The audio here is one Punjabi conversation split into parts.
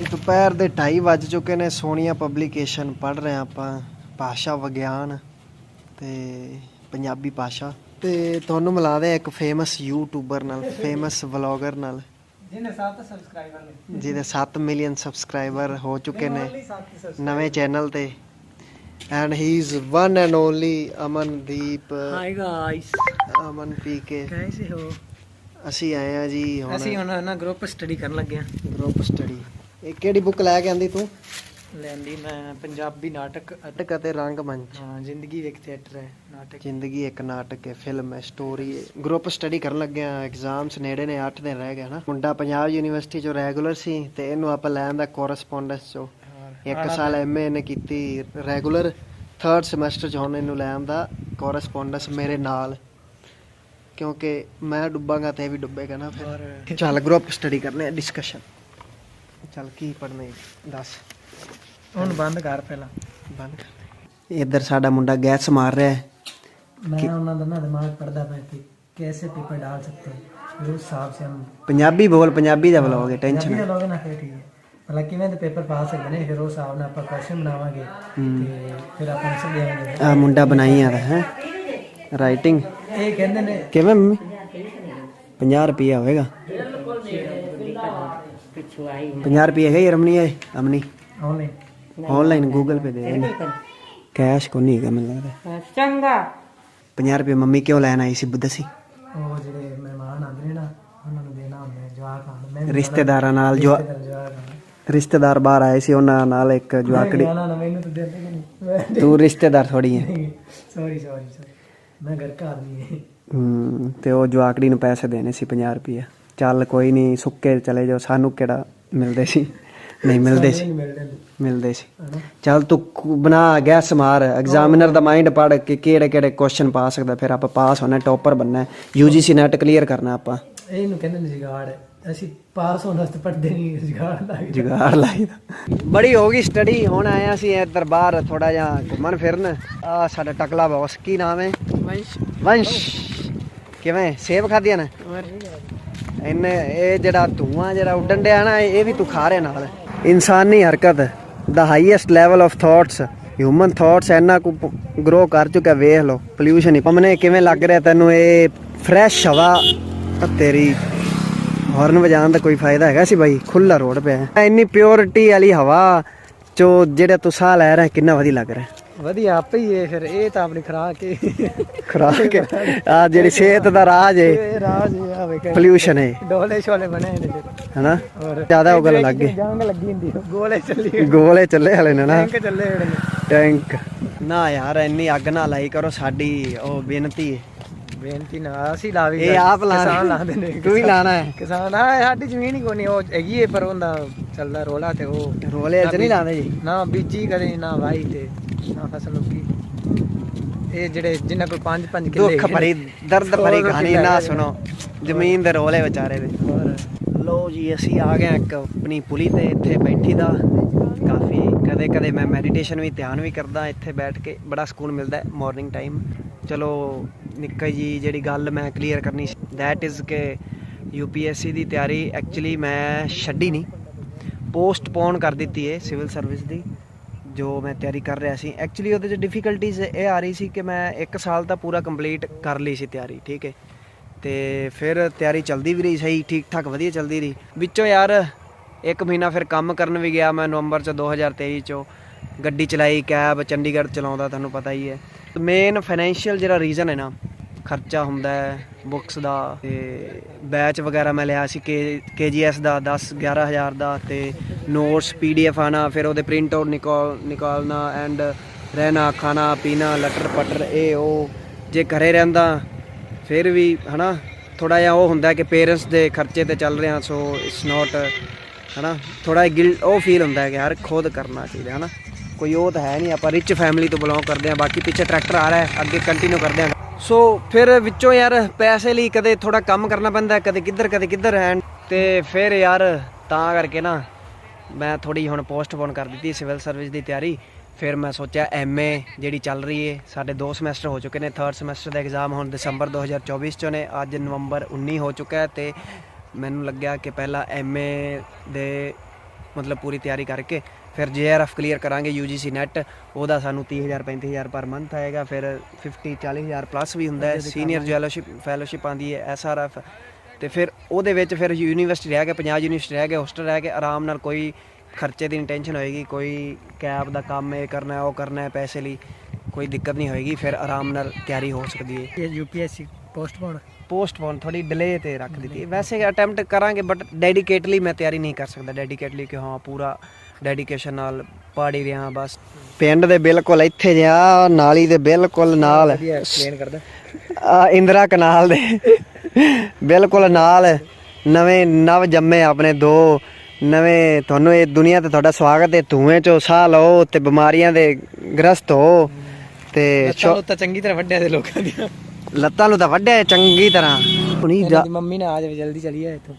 ਦੁਪਹਿਰ ਦੇ 2:30 ਵੱਜ ਚੁੱਕੇ ਨੇ ਸੋਨੀਆ ਪਬਲੀਕੇਸ਼ਨ ਪੜ੍ਹ ਰਹੇ ਆਪਾਂ ਭਾਸ਼ਾ ਵਿਗਿਆਨ ਤੇ ਪੰਜਾਬੀ ਭਾਸ਼ਾ। ਤੇ ਤੁਹਾਨੂੰ ਮਿਲਾਦੇ ਇੱਕ ਫੇਮਸ ਯੂਟਿਊਬਰ ਨਾਲ ਫੇਮਸ ਵਲੌਗਰ ਨਾਲ। ਜਿਹਨੇ 7 ਸਬਸਕ੍ਰਾਈਬਰ ਨੇ। ਜਿਹਦੇ 7 ਮਿਲੀਅਨ ਸਬਸਕ੍ਰਾਈਬਰ ਹੋ ਚੁੱਕੇ ਨੇ। ਨਵੇਂ ਚੈਨਲ ਤੇ। And he is one and only Amandeep. Hi guys Aman PK ਕੈਸੇ ਹੋ? ਅਸੀਂ ਆਏ ਆ ਜੀ ਅਸੀਂ ਹੁਣ ਹੁਣ ਨਾ ਗਰੁੱਪ ਸਟੱਡੀ ਕਰਨ ਲੱਗੇ ਆ ਗਰੁੱਪ ਸਟੱਡੀ ਇਹ ਕਿਹੜੀ ਬੁੱਕ ਲੈ ਕੇ ਆਂਦੀ ਤੂੰ? ਲੈਂਦੀ ਮੈਂ ਪੰਜਾਬੀ ਨਾਟਕ ਅਤੇ ਨਾਟਕ ਅਤੇ ਰੰਗਮੰਚ। ਹਾਂ ਜ਼ਿੰਦਗੀ ਇੱਕ ਥੀਏਟਰ ਹੈ ਨਾਟਕ। ਜ਼ਿੰਦਗੀ ਇੱਕ ਨਾਟਕ ਹੈ ਫਿਲਮ ਹੈ ਸਟੋਰੀ ਹੈ। ਗਰੁੱਪ ਸਟੱਡੀ ਕਰਨ ਲੱਗੇ ਆ ਐਗਜ਼ਾਮਸ ਨੇੜੇ ਨੇ 8 ਦਿਨ ਰਹਿ ਗਏ ਨਾ ਮੁੰਡਾ ਪੰਜਾਬ ਯੂਨੀਵਰਸਿਟੀ ਚੋਂ ਰੈਗੂਲਰ ਸੀ ਤੇ ਇਹਨੂੰ ਆਪਾਂ ਲੈਣ ਦਾ ਕੋਰਸਪੋਂਡੈਂਸ ਚੋਂ ਇੱਕ ਸਾਲ ਐਮਏ ਇਹਨੇ ਕੀਤੀ ਰੈਗੂਲਰ ਥਰਡ ਸਮੈਸਟਰ ਚ ਹੁਣ ਇਹਨੂੰ ਲੈਣ ਦਾ ਕੋਰਸਪੋਂਡੈਂਸ ਮੇਰੇ ਨਾਲ। ਕਿਉਂਕਿ ਮੈਂ ਡੁੱਬਾਂਗਾ ਤੇ ਇਹ ਵੀ ਡੁੱਬੇਗਾ ਨਾ ਫਿਰ। ਚੱਲ ਗਰੁੱਪ ਸਟੱਡੀ ਕਰਨੇ ਆ ਡਿਸਕਸ਼ਨ ਚੱਲ ਕੀ ਪੜਨਾ ਦੱਸ। ਹੁਣ ਬੰਦ ਕਰ ਪਹਿਲਾਂ। ਬੰਦ ਕਰ ਇੱਧਰ ਸਾਡਾ ਮੁੰਡਾ ਗੈਸ ਮਾਰ ਰਿਹਾ ਮੈਂ ਉਹਨਾਂ ਦਾ ਨਾ ਦਿਮਾਗ ਪੜਦਾ ਪਿਆ ਕਿ ਕੈਸੇ ਪੇਪਰ ਡਾਲ ਸਕਤੇ ਜੋ ਹਿਸਾਬ ਸੇ ਪੰਜਾਬੀ ਬੋਲ ਪੰਜਾਬੀ ਦਾ ਬਲੌਗ ਹੈ ਟੈਨਸ਼ਨ ਨਹੀਂ ਲੋਗੇ ਨਾ ਠੀਕ ਹੈ। ਮਤਲਬ ਕਿਵੇਂ ਦੇ ਪੇਪਰ ਪਾਸ ਹੋ ਨੇ ਫਿਰ ਉਹ ਹਿਸਾਬ ਨਾਲ ਆਪਾਂ ਕੁਐਸਚਨ ਬਣਾਵਾਂਗੇ ਤੇ ਫਿਰ ਆਪਾਂ ਉਸ ਦੇਵਾਂਗੇ ਆ ਮੁੰਡਾ ਬਣਾਈ ਆ ਹੈ। ਰਾਈਟਿੰਗ ਇਹ ਕਹਿੰਦੇ ਨੇ ਕਿਵੇਂ ਮੰਮੀ? 50 ਰੁਪਏ ਹੋਵੇਗਾ ਪਿੱਛੋਂ ਆਈ 50 ਰੁਪਏ ਹੈਗੇ ਰਮਨੀ ਇਹ ਅਮਨੀ? ਆਨਲਾਈਨ ਆਨਲਾਈਨ ਗੂਗਲ ਪੇ ਦੇ ਕੈਸ਼ ਕੋ ਨਹੀਂ ਹੈਗਾ ਮੈਨੂੰ ਲੱਗਦਾ। ਚੰਗਾ। 50 ਰੁਪਏ ਮੰਮੀ ਕਿਉਂ ਲੈਣ ਆਈ ਸੀ ਦੱਸੀ? ਰਿਸ਼ਤੇਦਾਰਾਂ ਨਾਲ ਜੋ ਰਿਸ਼ਤੇਦਾਰ ਬਾਹਰ ਆਏ ਸੀ ਉਹਨਾਂ ਨਾਲ ਇੱਕ ਜਵਾਕੜੀ ਤੂੰ ਰਿਸ਼ਤੇਦਾਰ ਥੋੜੀ ਹੈ। ਸੌਰੀ ਸੌਰੀ ਸੌਰੀ ਮੈਂ ਘਰ ਕਾ ਆਦਮੀ ਹਾਂ। ਤੇ ਉਹ ਜਵਾਕੜੀ ਨੂੰ ਪੈਸੇ ਦੇਣੇ ਸੀ 50 ਰੁਪਏ। ਚੱਲ ਕੋਈ ਨਹੀਂ ਸੁੱਕੇ ਚਲੇ ਜਾਓ ਸਾਨੂੰ ਕਿਹੜਾ ਮਿਲਦੇ ਸੀ? ਨਹੀਂ ਮਿਲਦੇ ਸੀ। ਮਿਲਦੇ ਸੀ। ਚੱਲ ਤੂੰ ਬਣਾ ਗੈਸ ਮਾਰ ਐਗਜ਼ਾਮੀਨਰ ਦਾ ਮਾਈਂਡ ਪੜ ਕੇ ਕਿਹੜੇ ਕਿਹੜੇ ਕੁਐਸਚਨ ਪਾ ਸਕਦਾ ਫਿਰ ਆਪਾਂ ਪਾਸ ਹੋਣਾ ਟੌਪਰ ਬੰਨਾ ਯੂਜੀਸੀ ਨੈਟ ਕਲੀਅਰ ਕਰਨਾ ਆਪਾਂ। ਇਹਨੂੰ ਕਹਿੰਦੇ ਨੇ ਜਿਗਾੜ ਅਸੀਂ ਪਾਸ ਹੋਣ ਵਾਸਤੇ ਪੜਦੇ ਨਹੀਂ ਜਿਗਾੜ ਲੱਗ ਜੁਗਾੜ ਲਾਈਦਾ ਬੜੀ ਹੋ ਗਈ ਸਟੱਡੀ ਹੁਣ ਆਇਆ ਸੀ ਇੱਧਰ ਬਾਹਰ ਥੋੜਾ ਜਿਹਾ ਘੁੰਮਣ ਫਿਰਨ। ਆ ਸਾਡਾ ਟਕਲਾ ਬੌਸ ਕੀ ਨਾਮ ਹੈ? ਵੰਸ਼। ਵੰਸ਼। ਕਿਵੇਂ ਸੇਬ ਖਾਧੀਆਂ ਨੇ? ਇਹਨੇ ਇਹ ਜਿਹੜਾ ਧੂਆਂ ਜਿਹੜਾ ਉੱਡਣ ਡਿਆ ਨਾ, ਇਹ ਵੀ ਤੂੰ ਖਾ ਰਿਹਾ ਨਾਲ। ਇਨਸਾਨੀ ਹਰਕਤ ਦਾ highest level of thoughts human thoughts ਇੰਨਾ ਕੁ ਗਰੋ ਕਰ ਚੁੱਕਾ ਵੇਖ ਲੋ ਪੋਲਿਊਸ਼ਨ ਹੀ। ਪਮਨੇ ਕਿਵੇਂ ਲੱਗ ਰਿਹਾ ਤੈਨੂੰ ਇਹ ਫਰੈਸ਼ ਹਵਾ? ਤੇਰੀ ਹਾਰਨ ਵਜਾਉਣ ਦਾ ਕੋਈ ਫਾਇਦਾ ਹੈਗਾ ਸੀ ਬਾਈ? ਖੁੱਲਾ ਰੋਡ ਪਿਆ। ਇੰਨੀ ਪਿਓਰਿਟੀ ਵਾਲੀ ਹਵਾ ਚੋ ਜਿਹੜਾ ਤੂੰ ਸਾਹ ਲੈ ਰਿਹਾ, ਕਿੰਨਾ ਵਧੀਆ ਲੱਗ ਰਿਹਾ। ਵਧੀਆ ਆਪੇ ਹੀ ਇਹ ਫਿਰ ਇਹ ਤਾਂ ਆਪਣੀ ਖਰਾਕ ਹੈ। ਖੁਰਾਕ ਆ ਜਿਹੜੀ ਸਿਹਤ ਦਾ ਰਾਜ ਹੈ ਇਹ ਰਾਜ ਇਹ ਆ ਵੇਖ। ਪੋਲਿਊਸ਼ਨ ਹੈ ਡੋਲੇ ਛੋਲੇ ਬਣੇ ਨੇ ਫਿਰ। ਹਨਾ? ਔਰ ਜ਼ਿਆਦਾ ਉਹ ਗੱਲ ਲੱਗ ਗਈ। ਜੰਗ ਲੱਗੀ ਹੁੰਦੀ ਗੋਲੇ ਚੱਲੀ ਗੋਲੇ ਚੱਲੇ ਹਲੇ ਨੇ ਨਾ। ਟੈਂਕ ਚੱਲੇ ਟੈਂਕ। ਨਾ ਯਾਰ ਇੰਨੀ ਅੱਗ ਨਾ ਲਾਈ ਕਰੋ ਸਾਡੀ ਉਹ ਬੇਨਤੀ ਹੈ ਬੇਨਤੀ ਨਾ ਅਸੀਂ ਲਾ ਵੀ ਇਹ ਆਪ ਲਾ ਕਿਸਾਨ ਲਾਉਂਦੇ ਨੇ। ਤੂੰ ਹੀ ਲਾਣਾ ਹੈ। ਕਿਸਾਨ ਆ ਸਾਡੀ ਜ਼ਮੀਨ ਹੀ ਕੋਈ ਨਹੀਂ ਉਹ ਹੈਗੀ ਹੈ ਪਰ ਉਹਦਾ ਚੱਲਦਾ ਰੋਲਾ ਤੇ ਉਹ ਰੋਲੇ ਚ ਨਹੀਂ ਲਾਉਂਦੇ ਜੀ। ਨਾ ਬੀਜੀ ਕਦੇ ਨਾ ਵਾਈ ਤੇ ਨਾ ਫਸਲ ਉੱਗੀ। ਇਹ ਜਿਹੜੇ ਜਿਨ੍ਹਾਂ ਕੋਲ 5-5 ਕਿੱਲੇ ਦੁੱਖ ਭਰੀ ਦਰਦ ਭਰੀ ਕਹਾਣੀ ਨਾ ਸੁਣੋ। ਜ਼ਮੀਨ ਦੇ ਰੋਲੇ ਵਿਚਾਰੇ ਦੇ ਲੋ ਜੀ ਅਸੀਂ ਆ ਗਏ ਇੱਕ ਆਪਣੀ ਪੁਲੀ ਤੇ ਇੱਥੇ ਬੈਠੀ ਦਾ। ਕਾਫੀ ਕਦੇ ਕਦੇ ਮੈਂ ਮੈਡੀਟੇਸ਼ਨ ਵੀ ਧਿਆਨ ਵੀ ਕਰਦਾ ਇੱਥੇ ਬੈਠ ਕੇ ਬੜਾ ਸਕੂਨ ਮਿਲਦਾ ਹੈ ਮਾਰਨਿੰਗ ਟਾਈਮ ਚਲੋ, ਨਿੱਕਾ ਜੀ ਜਿਹੜੀ ਗੱਲ ਮੈਂ ਕਲੀਅਰ ਕਰਨੀ ਦੈਟ ਇਜ਼ ਕਿ ਯੂਪੀਐਸਸੀ ਦੀ ਤਿਆਰੀ ਐਕਚੁਅਲੀ ਮੈਂ ਛੱਡੀ ਨਹੀਂ। ਪੋਸਟਪੋਨ ਕਰ ਦਿੱਤੀ ਹੈ ਸਿਵਲ ਸਰਵਿਸ ਦੀ, ਜੋ ਮੈਂ ਤਿਆਰੀ ਕਰ ਰਿਹਾ ਸੀ। ਐਕਚੁਅਲੀ ਉਹਦੇ 'ਚ ਡਿਫਿਕਲਟੀਜ਼ ਇਹ ਆ ਰਹੀ ਸੀ ਕਿ ਮੈਂ 1 ਸਾਲ ਤਾਂ ਪੂਰਾ ਕੰਪਲੀਟ ਕਰ ਲਈ ਸੀ ਤਿਆਰੀ, ਠੀਕ ਹੈ ਤੇ ਫਿਰ ਤਿਆਰੀ ਚੱਲਦੀ ਵੀ ਰਹੀ ਸਹੀ ਠੀਕ ਠਾਕ ਵਧੀਆ ਚੱਲਦੀ ਰਹੀ। ਵਿੱਚੋਂ ਯਾਰ, ਇੱਕ ਮਹੀਨਾ ਫਿਰ ਕੰਮ ਕਰਨ ਵੀ ਗਿਆ ਮੈਂ ਨਵੰਬਰ ਚ 2023 ਚੋਂ। ਗੱਡੀ ਚਲਾਈ ਕੈਬ ਚੰਡੀਗੜ੍ਹ ਚਲਾਉਂਦਾ, ਤੁਹਾਨੂੰ ਪਤਾ ਹੀ ਹੈ। ਮੇਨ ਫਾਈਨੈਂਸ਼ੀਅਲ ਜਿਹੜਾ ਰੀਜ਼ਨ ਹੈ ਨਾ, ਖਰਚਾ ਹੁੰਦਾ ਹੈ ਬੁੱਕਸ ਦਾ, ਤੇ ਬੈਚ ਵਗੈਰਾ ਮੈਂ ਲਿਆ ਸੀ ਕੇ ਕੇਜੀਐਸ ਦਾ 10 11000 ਦਾ, ਤੇ ਨੋਟਸ ਪੀਡੀਐਫ ਆਣਾ ਫਿਰ ਉਹਦੇ ਪ੍ਰਿੰਟ ਆਊਟ ਨਿਕਾਲ, ਨਿਕਾਲਣਾ ਐਂਡ ਰਹਿਣਾ, ਖਾਣਾ, ਪੀਣਾ, ਲਟਰ ਪਟਰ, ਇਹ, ਉਹ, ਜੇ ਘਰੇ ਰਹਿੰਦਾ, ਫਿਰ ਵੀ, ਹਨਾ ਥੋੜਾ ਜਿਹਾ ਉਹ ਹੁੰਦਾ ਕਿ ਪੇਰੈਂਟਸ ਦੇ ਖਰਚੇ ਤੇ ਚੱਲ ਰਿਹਾ ਸੋ ਇਟਸ ਨਾਟ ਹਨਾ ਥੋੜਾ ਗਿਲ, ਉਹ ਫੀਲ ਹੁੰਦਾ ਹੈ ਕਿ ਯਾਰ ਖੁਦ ਕਰਨਾ ਚਾਹੀਦਾ, ਹਨਾ। ਕੋਈ ਉਹ ਤਾਂ ਹੈ ਨਹੀਂ, ਆਪਾਂ ਰਿਚ ਫੈਮਿਲੀ ਤੋਂ ਬਿਲੋਂਗ ਕਰਦੇ ਆ ਬਾਕੀ ਪਿੱਛੇ ਟਰੈਕਟਰ ਆ ਰਿਹਾ ਹੈ, ਅੱਗੇ ਕੰਟੀਨਿਊ ਕਰਦੇ ਆ ਸੋ ਫਿਰ ਵਿੱਚੋਂ ਯਾਰ ਪੈਸੇ ਲਈ ਕਦੇ ਥੋੜਾ ਕੰਮ ਕਰਨਾ ਪੈਂਦਾ ਕਦੇ ਕਿੱਧਰ ਕਦੇ ਕਿੱਧਰ ਐਂਡ ਤੇ ਫਿਰ ਯਾਰ ਤਾਂ ਕਰਕੇ ਨਾ ਮੈਂ ਥੋੜੀ ਹੁਣ ਪੋਸਟਪੋਨ ਕਰ ਦਿੱਤੀ ਸਿਵਲ ਸਰਵਿਸ ਦੀ ਤਿਆਰੀ। ਫਿਰ ਮੈਂ ਸੋਚਿਆ ਐਮਏ ਜਿਹੜੀ ਚੱਲ ਰਹੀ ਹੈ ਸਾਡੇ ਦੋ ਸਮੈਸਟਰ ਹੋ ਚੁੱਕੇ ਨੇ ਥਰਡ ਸਮੈਸਟਰ ਦਾ ਐਗਜ਼ਾਮ ਹੁਣ ਦਸੰਬਰ 2024 'ਚੋਂ ਨੇ, ਅੱਜ ਨਵੰਬਰ 19 ਹੋ ਚੁੱਕਾ ਹੈ ਤੇ ਮੈਨੂੰ ਲੱਗਿਆ ਕਿ ਪਹਿਲਾਂ ਐਮਏ ਦੇ ਮਤਲਬ ਪੂਰੀ ਤਿਆਰੀ ਕਰਕੇ ਫਿਰ ਜੇਆਰਐਫ ਕਲੀਅਰ ਕਰਾਂਗੇ ਯੂਜੀਸੀ ਨੈਟ ਉਹਦਾ ਸਾਨੂੰ 30000 35000 ਪਰ ਮੰਥ ਆਏਗਾ ਫਿਰ 50 40000 ਪਲੱਸ ਵੀ ਹੁੰਦਾ ਹੈ ਸੀਨੀਅਰ ਜੈਲੋਸ਼ਿਪ ਫੈਲੋਸ਼ਿਪ ਆਂਦੀ ਹੈ ਐਸਆਰਐਫ ਤੇ ਫਿਰ ਉਹਦੇ ਵਿੱਚ ਫਿਰ ਯੂਨੀਵਰਸਿਟੀ ਰਹਿ ਕੇ ਪੰਜਾਬ ਯੂਨੀਵਰਸਿਟੀ ਰਹਿ ਕੇ ਹੋਸਟਲ ਰਹਿ ਕੇ ਆਰਾਮ ਨਾਲ ਕੋਈ ਖਰਚੇ ਦੀ ਟੈਨਸ਼ਨ ਹੋਏਗੀ ਕੋਈ ਕੈਬ ਦਾ ਕੰਮ ਇਹ ਕਰਨਾ ਉਹ ਕਰਨਾ ਹੈ ਪੈਸੇ ਲਈ ਕੋਈ ਦਿੱਕਤ ਨਹੀਂ ਹੋਏਗੀ ਫਿਰ ਆਰਾਮ ਨਾਲ ਤਿਆਰੀ ਹੋ ਸਕਦੀ ਹੈ। ਇਹ ਯੂਪੀਐਸਸੀ ਪੋਸਟਪੋਨ ਪੋਸਟਪੋਨ ਥੋੜੀ ਡਿਲੇ ਤੇ ਰੱਖ ਦਿੱਤੀ। ਵੈਸੇ ਅਟੈਂਪਟ ਕਰਾਂਗੇ ਬਟ ਡੈਡੀਕੇਟਲੀ ਮੈਂ ਤਿਆਰੀ ਨਹੀਂ ਕਰ ਸਕਦਾ। ਡੈਡੀਕੇਟਲੀ ਕਿ ਹਾਂ ਪੂਰਾ ਡੈਡੀਕੇਸ਼ਨ ਨਾਲ ਪੜ੍ਹ ਹੀ ਰਿਹਾ ਬਸ। ਪਿੰਡ ਦੇ ਬਿਲਕੁਲ ਇੱਥੇ ਜਿਆ ਨਾਲੀ ਦੇ ਬਿਲਕੁਲ ਨਾਲ। ਐਕਸਪਲੇਨ ਕਰਦਾ। ਇੰਦਰਾ ਕਨਾਲ ਦੇ। ਬਿਲਕੁਲ ਨਾਲ ਨਵੇਂ ਨਵ ਜੰਮੇ ਆਪਣੇ ਦੋ। ਨਵੇਂ ਤੁਹਾਨੂੰ ਇਹ ਦੁਨੀਆ ਤੇ ਤੁਹਾਡਾ ਸਵਾਗਤ ਹੈ ਧੂਏ ਚੋਂ ਸਾਹ ਲਓ ਤੇ ਬਿਮਾਰੀਆਂ ਦੇ ਗ੍ਰਸਤ ਹੋ। ਤੇ ਛੋ- ਤਾਂ ਚੰਗੀ ਤਰ੍ਹਾਂ ਵੱਡਿਆ ਦੇ ਲੋਕਾਂ ਦੀਆਂ। ਲੱਤਾਂ ਨੂੰ ਤਾਂ ਵੱਢਿਆ ਚੰਗੀ ਤਰ੍ਹਾਂ। ਹੁਣੀ ਜਾ ਮੰਮੀ ਨੇ ਆ ਜਾਵੇ ਜਲਦੀ ਚਲੀਏ ਇੱਥੋਂ।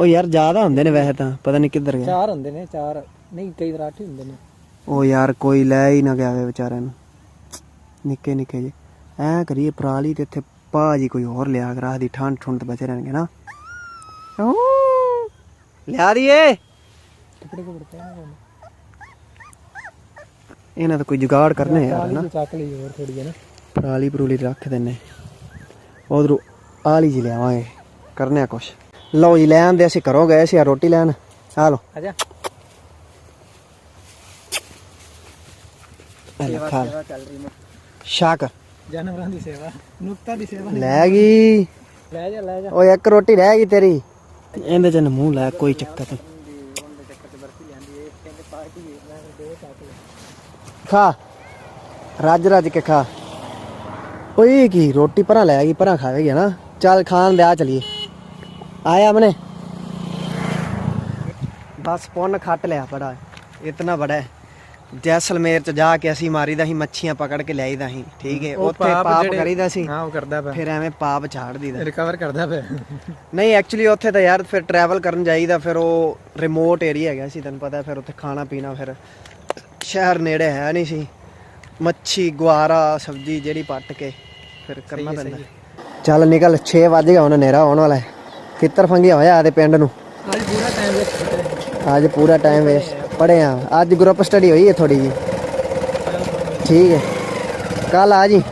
ਉਹ ਯਾਰ ਜ਼ਿਆਦਾ ਹੁੰਦੇ ਨੇ ਵੈਸੇ ਤਾਂ ਪਤਾ ਨਹੀਂ ਕਿੱਧਰ ਗਿਆ ਚਾਰ ਹੁੰਦੇ ਨੇ ਚਾਰ। ਨਹੀਂ ਕਈ ਵਾਰ ਅੱਠ ਹੀ ਹੁੰਦੇ ਨੇ। ਉਹ ਯਾਰ ਕੋਈ ਲੈ ਹੀ ਨਾ ਗਿਆ ਵੇ ਵਿਚਾਰਿਆਂ ਨੂੰ। ਨਿੱਕੇ ਨਿੱਕੇ ਜੇ। ਐ ਕਰੀਏ ਪਰਾਲੀ ਤੇ ਇੱਥੇ ਭਾਜੀ ਕੋਈ ਹੋਰ ਲਿਆ ਕਰਾ ਦੀ ਠੰਡ ਠੁੰਡ ਤੇ ਬਚੇ ਰਹਿਣਗੇ ਨਾ। ਓ, ਲਿਆ ਦੀਏ ਕੱਪੜੇ ਕੋ ਬੜਤੇ ਨੇ। ਇਹਨਾਂ ਦਾ ਕੋਈ ਜੁਗਾੜ ਕਰਨੇ ਯਾਰ ਨਾ। ਚੱਕ ਲਈ ਹੋਰ ਥੋੜੀ ਹੈ ਨਾ। ਪਰਾਲੀ ਪਰੂਲੀ ਰੱਖ ਦਿੰਨੇ ਉਧਰੋਂ ਆਲੀ ਜੀ ਲਿਆਵਾਂਗੇ ਕਰਨੇ ਆ ਕੁਛ। ਲਓ ਜੀ ਲੈ ਆਂਦੇ ਅਸੀਂ ਘਰੋਂ ਗਏ ਸੀ ਆ ਰੋਟੀ ਲੈਣ। ਆ ਲਓ ਖਾ ਲੈ। ਸੇਵਾ ਚੱਲ ਰਹੀ ਨੇ ਛਕ ਜਾਨਵਰਾਂ ਦੀ ਸੇਵਾ ਨੁਕਤਾ ਦੀ ਸੇਵਾ ਲੈ ਗਈ। ਲੈ ਜਾ ਲੈ ਜਾ। ਓਏ ਇੱਕ ਰੋਟੀ ਰਹਿ ਗਈ ਤੇਰੀ। ਇਹਦੇ ਚ ਮੂੰਹ ਲੈ ਕੋਈ ਚੱਕਰ ਨਹੀਂ। ਖਾ। ਰੱਜ ਰੱਜ ਕੇ ਖਾ। ਓਏ ਕੀ ਰੋਟੀ ਪਰਾਂ ਲੈ ਗਈ ਪਰਾਂ ਖਾਵੇਗੀ ਨਾ। ਚੱਲ ਖਾਣ ਦੇ ਆ ਚਲੀਏ। ਆਇਆ ਮਨੇ। ਬਸ ਪੁੰਨ ਖੱਟ ਲਿਆ ਬੜਾ ਇਤਨਾ ਬੜਾ ਹੈ। ਜੈਸਲਮੇਰ ਚ ਜਾ ਕੇ ਅਸੀਂ ਮਾਰੀਦਾ ਸੀ ਮੱਛੀਆਂ ਪਕੜ ਕੇ ਲਿਆਈਦਾ ਸੀ ਠੀਕ ਹੈ। ਉਹ ਉੱਥੇ ਪਾਪ ਪਾਪ ਜਿਹੜੇ- ਕਰੀਦਾ ਸੀ ਹਾਂ ਉਹ ਕਰਦਾ ਪਿਆ। ਫਿਰ ਐਵੇਂ ਪਾਪ ਝਾੜ ਦੀਦਾ ਰਿਕਵਰ ਕਰਦਾ ਪਿਆ। ਨਹੀਂ ਐਕਚੁਅਲੀ ਉੱਥੇ ਤਾਂ ਯਾਰ ਫਿਰ ਟਰੈਵਲ ਕਰਨ ਜਾਈਦਾ ਫਿਰ ਉਹ ਰਿਮੋਟ ਏਰੀਆ ਹੈਗਾ ਸੀ ਤੈਨੂੰ ਪਤਾ ਫਿਰ ਉੱਥੇ ਖਾਣਾ ਪੀਣਾ ਫਿਰ ਸ਼ਹਿਰ ਨੇੜੇ ਹੈ ਨਹੀਂ ਸੀ। ਮੱਛੀ ਗੁਆਰਾ ਸਬਜੀ ਜਿਹੜੀ ਪੱਟ ਕੇ। ਫਿਰ ਕਰਨਾ ਪੈਂਦਾ। ਚੱਲ ਨਿਕਲ 6 ਵਜ ਗਿਆ ਹੁਣ ਹਨੇਰਾ ਹੋਣ ਵਾਲਾ ਹੈ। ਕਿੱਤਰ ਫੰਗਿਆ ਹੋਇਆ ਆਦੇ ਪਿੰਡ ਨੂੰ? ਅੱਜ ਪੂਰਾ ਟਾਈਮ ਵੇਸਟ ਅੱਜ ਪੂਰਾ ਟਾਈਮ ਵੇਸਟ ਪੜ੍ਹੇ ਆ। ਅੱਜ ਗਰੁੱਪ ਸਟੱਡੀ ਹੋਈ ਹੈ ਥੋੜੀ ਜੀ ਠੀਕ ਹੈ। ਕੱਲ ਆ ਜੀ।